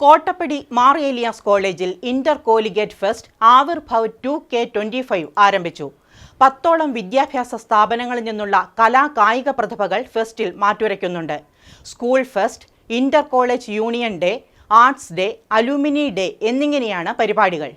കോട്ടപ്പടി മാർ ഏലിയാസ് കോളേജിൽ intercollegiate fest Aavirbhav two K twenty five ആരംഭിച്ചു. പത്തോളം വിദ്യാഭ്യാസ സ്ഥാപനങ്ങളിൽ നിന്നുള്ള കലാ കായിക പ്രതിഭകൾ ഫെസ്റ്റിൽ മാറ്റുരയ്ക്കുന്നുണ്ട്. School fest inter college union day arts day alumni day എന്നിങ്ങനെയാണ് പരിപാടികൾ.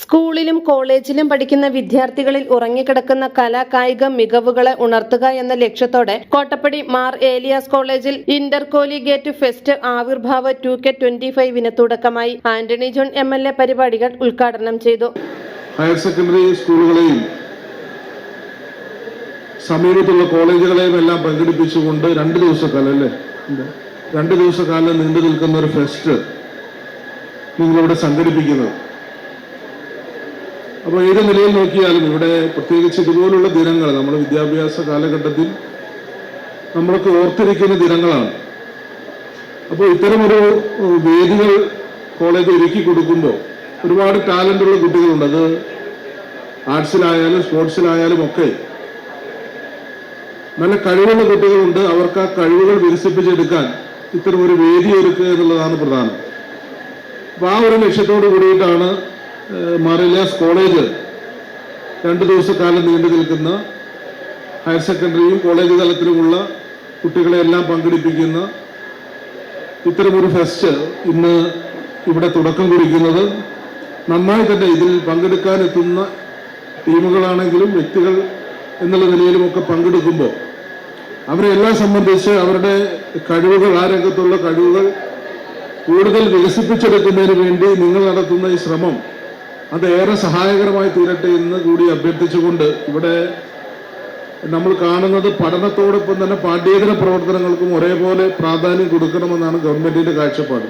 സ്കൂളിലും കോളേജിലും പഠിക്കുന്ന വിദ്യാർത്ഥികളിൽ ഉറങ്ങിക്കിടക്കുന്ന കലാ കായിക മികവുകളെ ഉണർത്തുക എന്ന ലക്ഷ്യത്തോടെ കോട്ടപ്പടി മാർ ഏലിയാസ് കോളേജിൽ intercollegiate fest Aavirbhava two K twenty ഫൈവിന് തുടക്കമായി. Antony John M L A പരിപാടികൾ ഉദ്ഘാടനം ചെയ്തു. ഹയർ സെക്കൻഡറി സ്കൂളുകളെയും സമീപത്തുള്ള കോളേജുകളെയും എല്ലാം പങ്കെടുപ്പിച്ചുകൊണ്ട് രണ്ട് ദിവസക്കാലം അല്ലേ. രണ്ട് ദിവസക്കാലം നീണ്ടു നിൽക്കുന്ന ഒരു ഫെസ്റ്റ് നിങ്ങളിവിടെ സംഘടിപ്പിക്കുന്നത്. അപ്പോൾ ഏത് നിലയിൽ നോക്കിയാലും ഇവിടെ പ്രത്യേകിച്ച് ഇതുപോലുള്ള ദിനങ്ങൾ നമ്മൾ വിദ്യാഭ്യാസ കാലഘട്ടത്തിൽ നമ്മൾക്ക് ഓർത്തിരിക്കുന്ന ദിനങ്ങളാണ്. അപ്പോൾ ഇത്തരമൊരു വേദികൾ കോളേജ് ഒരുക്കി കൊടുക്കുമ്പോൾ ഒരുപാട് ടാലന്റുള്ള കുട്ടികളുണ്ട്. അത് ആർട്സിലായാലും സ്പോർട്സിലായാലും ഒക്കെ നല്ല കഴിവുള്ള കുട്ടികളുണ്ട്. അവർക്ക് ആ കഴിവുകൾ വികസിപ്പിച്ചെടുക്കാൻ ഇത്തരം ഒരു വേദി ഒരുക്കുക എന്നുള്ളതാണ് പ്രധാനം. അപ്പോൾ ആ ഒരു ലക്ഷ്യത്തോട് കൂടിയിട്ടാണ് ഏഹ്, കോളേജ് രണ്ട് ദിവസക്കാലം നീണ്ടു നിൽക്കുന്ന ഹയർ സെക്കൻഡറിയും കോളേജ് തലത്തിലുമുള്ള കുട്ടികളെ എല്ലാം പങ്കെടുപ്പിക്കുന്ന ഇത്തരമൊരു ഫെസ്റ്റ് ഇന്ന് ഇവിടെ തുടക്കം കുറിക്കുന്നത്. നന്നായി തന്നെ ഇതിൽ പങ്കെടുക്കാനെത്തുന്ന ടീമുകളാണെങ്കിലും വ്യക്തികൾ എന്നുള്ള നിലയിലുമൊക്കെ പങ്കെടുക്കുമ്പോൾ അവരെ എല്ലാം സംബന്ധിച്ച് അവരുടെ കഴിവുകൾ ആ രംഗത്തുള്ള കഴിവുകൾ കൂടുതൽ വികസിപ്പിച്ചെടുക്കുന്നതിന് വേണ്ടി നിങ്ങൾ നടത്തുന്ന ഈ ശ്രമം അത് ഏറെ സഹായകരമായി തീരട്ടെ എന്ന് കൂടി അഭ്യർത്ഥിച്ചുകൊണ്ട് ഇവിടെ നമ്മൾ കാണുന്നത് പഠനത്തോടൊപ്പം തന്നെ പാഠ്യേതര പ്രവർത്തനങ്ങൾക്കും ഒരേപോലെ പ്രാധാന്യം കൊടുക്കണമെന്നാണ് ഗവൺമെന്റിന്റെ കാഴ്ചപ്പാട്.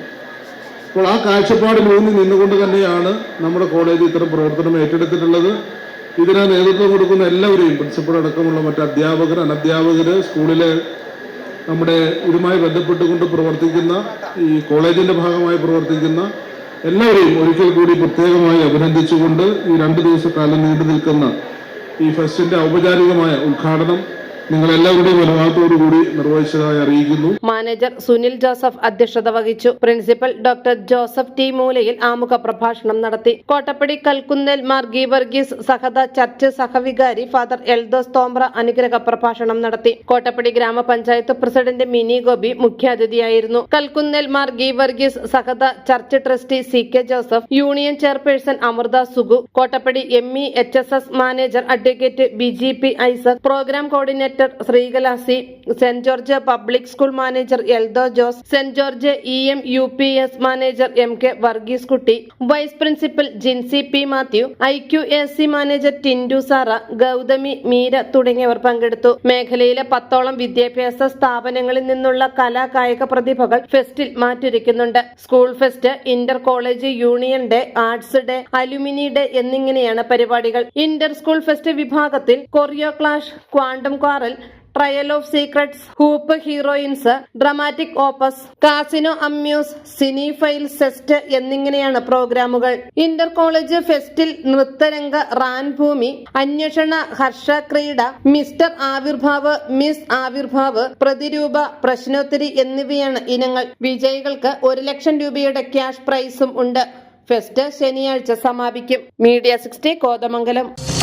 അപ്പോൾ ആ കാഴ്ചപ്പാട് കാഴ്ചപ്പാടിലൂന്നി നിന്നുകൊണ്ട് തന്നെയാണ് നമ്മുടെ കോളേജ് ഇത്തരം പ്രവർത്തനം ഏറ്റെടുത്തിട്ടുള്ളത്. ഇതിന് നേതൃത്വം കൊടുക്കുന്ന എല്ലാവരെയും പ്രിൻസിപ്പൾ അടക്കമുള്ള മറ്റ് അധ്യാപകർ അനധ്യാപകർ സ്കൂളിലെ നമ്മുടെ ഇതുമായി ബന്ധപ്പെട്ടുകൊണ്ട് പ്രവർത്തിക്കുന്ന ഈ കോളേജിന്റെ ഭാഗമായി പ്രവർത്തിക്കുന്ന എല്ലാവരെയും ഒരിക്കൽ കൂടി പ്രത്യേകമായി അഭിനന്ദിച്ചുകൊണ്ട് ഈ രണ്ട് ദിവസക്കാലം നീണ്ടു നിൽക്കുന്ന ഈ ഫെസ്റ്റിന്റെ ഔപചാരികമായ ഉദ്ഘാടനം കൂടി നിർവഹിച്ചതായി മാനേജർ സുനിൽ ജോസഫ് അധ്യക്ഷത വഹിച്ചു. പ്രിൻസിപ്പൽ ഡോക്ടർ ജോസഫ് ടി മൂലയിൽ ആമുഖ പ്രഭാഷണം നടത്തി. കോട്ടപ്പടി കൽക്കുന്നേൽ മാർ ഗീവർഗീസ് സഹത ചർച്ച് സഹവികാരി ഫാദർ എൽദോസ് തോമ്പ്ര അനുഗ്രഹ പ്രഭാഷണം നടത്തി. കോട്ടപ്പടി ഗ്രാമപഞ്ചായത്ത് president Mini Gopi മുഖ്യാതിഥിയായിരുന്നു. Kalkunnel Mar Geevarghese Sahatha church trustee C K Joseph union chairperson Amritha Sugu Kottappady M E H S S manager advocate B G P Isaac program coordinator Sreekalasi saint George public school manager Eldho Jose saint George E M U P S manager M K Varghese Kutty vice principal Jincy P Mathew I Q S C manager Tindu Sara Gauthami Meera തുടങ്ങിയവർ പങ്കെടുത്തു. മേഖലയിലെ പത്തോളം വിദ്യാഭ്യാസ സ്ഥാപനങ്ങളിൽ നിന്നുള്ള കലാകായിക പ്രതിഭകൾ ഫെസ്റ്റിൽ മാറ്റുരയ്ക്കുന്നുണ്ട് school fest inter college union day arts day alumni day എന്നിങ്ങനെയാണ് പരിപാടികൾ. ഇന്റർ സ്കൂൾ ഫെസ്റ്റ് വിഭാഗത്തിൽ choreo clash quantum trail of secrets hoop heroines dramatic opus casino amuse cinephile zest എന്നിങ്ങനെയാണ് പ്രോഗ്രാമുകൾ. ഇന്റർ കോളേജ് ഫെസ്റ്റിൽ നൃത്തരംഗ റാൻഭൂമി അന്വേഷണ ഹർഷ ക്രീഡ മിസ്റ്റർ ആവിർഭാവ് മിസ് ആവിർഭാവ് പ്രതിരൂപ പ്രശ്നോത്തരി എന്നിവയാണ് ഇനങ്ങൾ. വിജയികൾക്ക് ഒരു ലക്ഷം രൂപയുടെ ക്യാഷ് പ്രൈസും ഉണ്ട്. ഫെസ്റ്റ് ശനിയാഴ്ച സമാപിക്കും. Media sixty Kothamangalam.